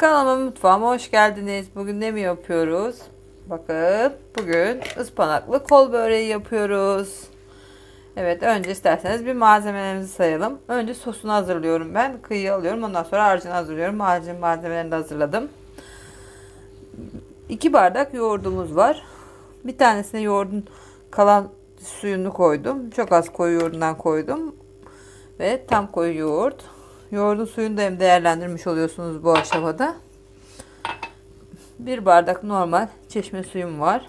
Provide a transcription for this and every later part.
Kanalıma mutfağıma hoş geldiniz. Bugün ne mi yapıyoruz? Bakın bugün ıspanaklı kol böreği yapıyoruz. Evet önce isterseniz bir malzemelerimizi sayalım. Önce sosunu hazırlıyorum ben. Kıyıyı alıyorum. Ondan sonra harcını hazırlıyorum. Harcın malzemelerini de hazırladım. 2 bardak yoğurdumuz var. Bir tanesine yoğurdun kalan suyunu koydum. Çok az koyu yoğurdundan koydum. Ve tam koyu yoğurt. Yoğurdun suyunu da hem değerlendirmiş oluyorsunuz bu aşamada. Bir bardak normal çeşme suyum var.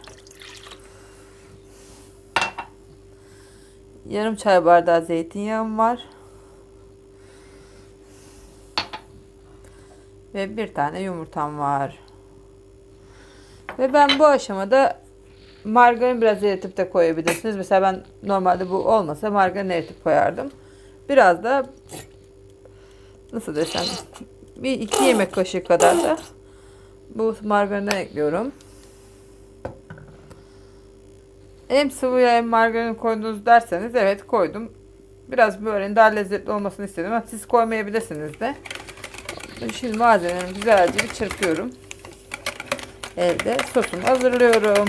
Yarım çay bardağı zeytinyağım var. Ve bir tane yumurtam var. Ve ben bu aşamada margarin biraz eritip de koyabilirsiniz. Mesela ben normalde bu olmasa margarin eritip koyardım. Biraz da nasıl desem bir iki yemek kaşığı kadar da bu margarinden ekliyorum. Hem sıvı yağ hem margarin koydunuz derseniz evet koydum. Biraz böreğin daha lezzetli olmasını istedim ama siz koymayabilirsiniz de. Şimdi malzemelerimi güzelce bir çırpıyorum. Elde sosumu hazırlıyorum.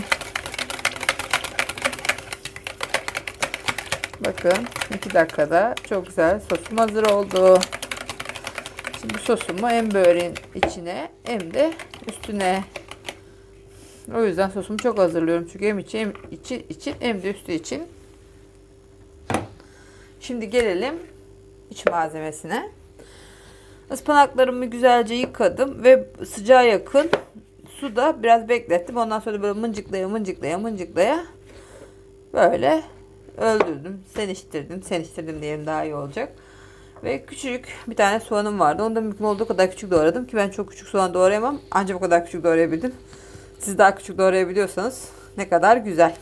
Bakın 2 dakikada çok güzel sosum hazır oldu. Şimdi sosumu hem böreğin içine hem de üstüne. O yüzden sosumu çok hazırlıyorum. Çünkü hem içi hem içi için hem de üstü için. Şimdi gelelim iç malzemesine. Ispanaklarımı güzelce yıkadım ve sıcağa yakın suda biraz beklettim. Ondan sonra böyle mıncıklaya mıncıklaya mıncıklaya böyle öldürdüm. Seniştirdim. Seniştirdim diyelim daha iyi olacak. Ve küçük bir tane soğanım vardı. Onu da mümkün olduğu kadar küçük doğradım ki ben çok küçük soğan doğrayamam. Ancak bu kadar küçük doğrayabildim. Siz daha küçük doğrayabiliyorsanız ne kadar güzel.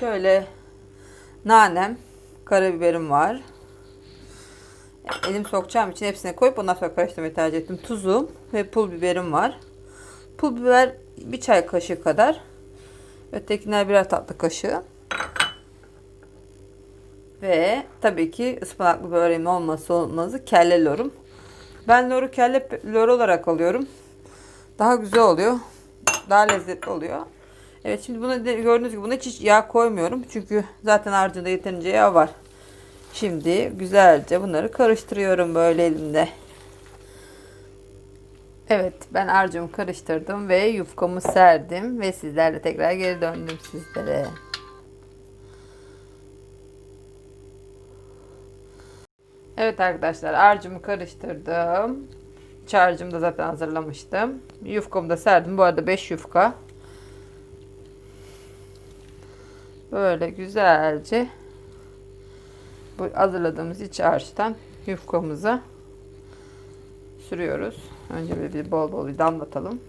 Şöyle nanem, karabiberim var. Elim sokacağım için hepsine koyup ondan sonra karıştırmayı tercih ettim. Tuzum ve pul biberim var. Pul biber bir çay kaşığı kadar. Ötekiler birer tatlı kaşığı. Ve tabii ki ıspanaklı böreğim olması olmazı kelle lorum. Ben loru kelle lor olarak alıyorum. Daha güzel oluyor. Daha lezzetli oluyor. Evet şimdi buna gördüğünüz gibi buna hiç yağ koymuyorum. Çünkü zaten harcında yeterince yağ var. Şimdi güzelce bunları karıştırıyorum böyle elimde. Evet ben harcımı karıştırdım ve yufkamı serdim ve sizlerle tekrar geri döndüm sizlere. Evet arkadaşlar harcımı karıştırdım. İç harcımı da zaten hazırlamıştım. Yufkamı da serdim. Bu arada 5 yufka. Böyle güzelce bu hazırladığımız iç harçtan yufkamıza sürüyoruz. Önce bir bol bol bir damlatalım.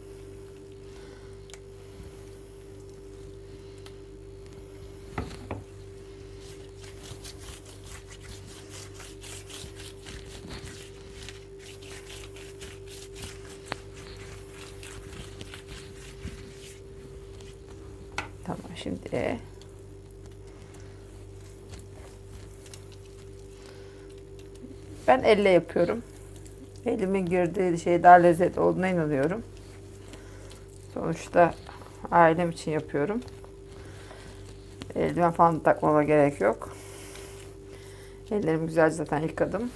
Tamam şimdi ben elle yapıyorum. Elimin girdiği şey daha lezzetli olduğuna inanıyorum. Sonuçta ailem için yapıyorum. Eldiven falan takmama gerek yok. Ellerimi güzelce zaten yıkadım.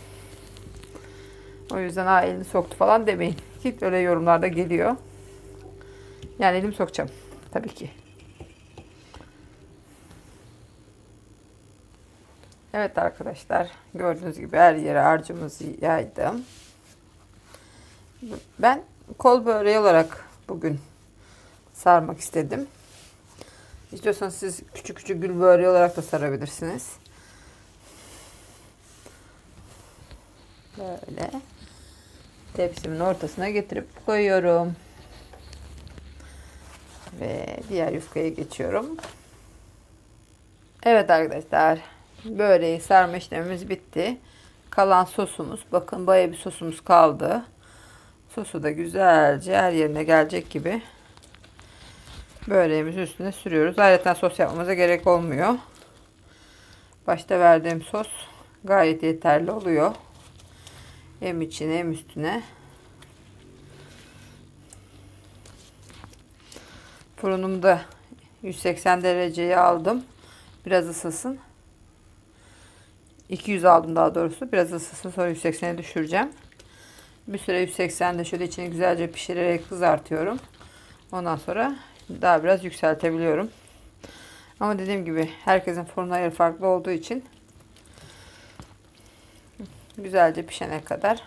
O yüzden ha elini soktu falan demeyin. Ki öyle yorumlarda geliyor. Yani elimi sokacağım. Tabii ki. Evet arkadaşlar gördüğünüz gibi her yere harcımızı yaydım. Ben kol böreği olarak bugün sarmak istedim. İstiyorsanız siz küçük küçük gül böreği olarak da sarabilirsiniz. Böyle tepsimin ortasına getirip koyuyorum. Ve diğer yufkaya geçiyorum. Evet arkadaşlar böreği sarma işlemimiz bitti. Kalan sosumuz bakın baya bir sosumuz kaldı. Sosu da güzelce her yerine gelecek gibi böreğimizin üstüne sürüyoruz. Ayrıca sos yapmamıza gerek olmuyor. Başta verdiğim sos gayet yeterli oluyor. Hem içine hem üstüne. Fırınımda 180 dereceye aldım. Biraz ısısın. 200 aldım daha doğrusu. Biraz ısısın sonra 180'e düşüreceğim. Bir süre 180'de şöyle içini güzelce pişirerek kızartıyorum. Ondan sonra daha biraz yükseltebiliyorum. Ama dediğim gibi herkesin fırın ayarı farklı olduğu için güzelce pişene kadar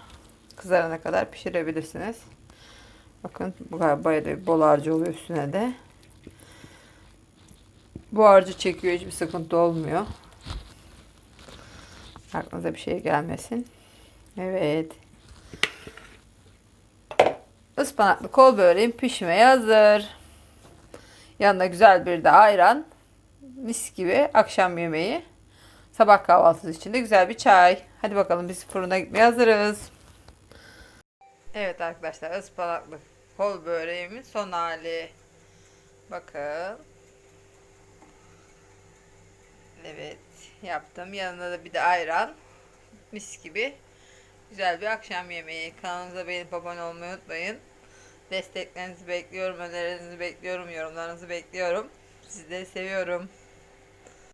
kızarana kadar pişirebilirsiniz. Bakın bu bayağı da bol harcı oluyor üstüne de. Bu harcı çekiyor hiçbir sıkıntı olmuyor. Aklınıza bir şey gelmesin. Evet. Ispanaklı kol böreğim pişmeye hazır. Yanına güzel bir de ayran. Mis gibi akşam yemeği. Sabah kahvaltısı için de güzel bir çay. Hadi bakalım biz fırına gitmeye hazırız. Evet arkadaşlar ıspanaklı kol böreğimin son hali. Bakın. Evet yaptım. Yanına da bir de ayran. Mis gibi. Güzel bir akşam yemeği. Kanalımıza beğenip abone olmayı unutmayın. Desteklerinizi bekliyorum, önerilerinizi bekliyorum, yorumlarınızı bekliyorum. Sizleri seviyorum.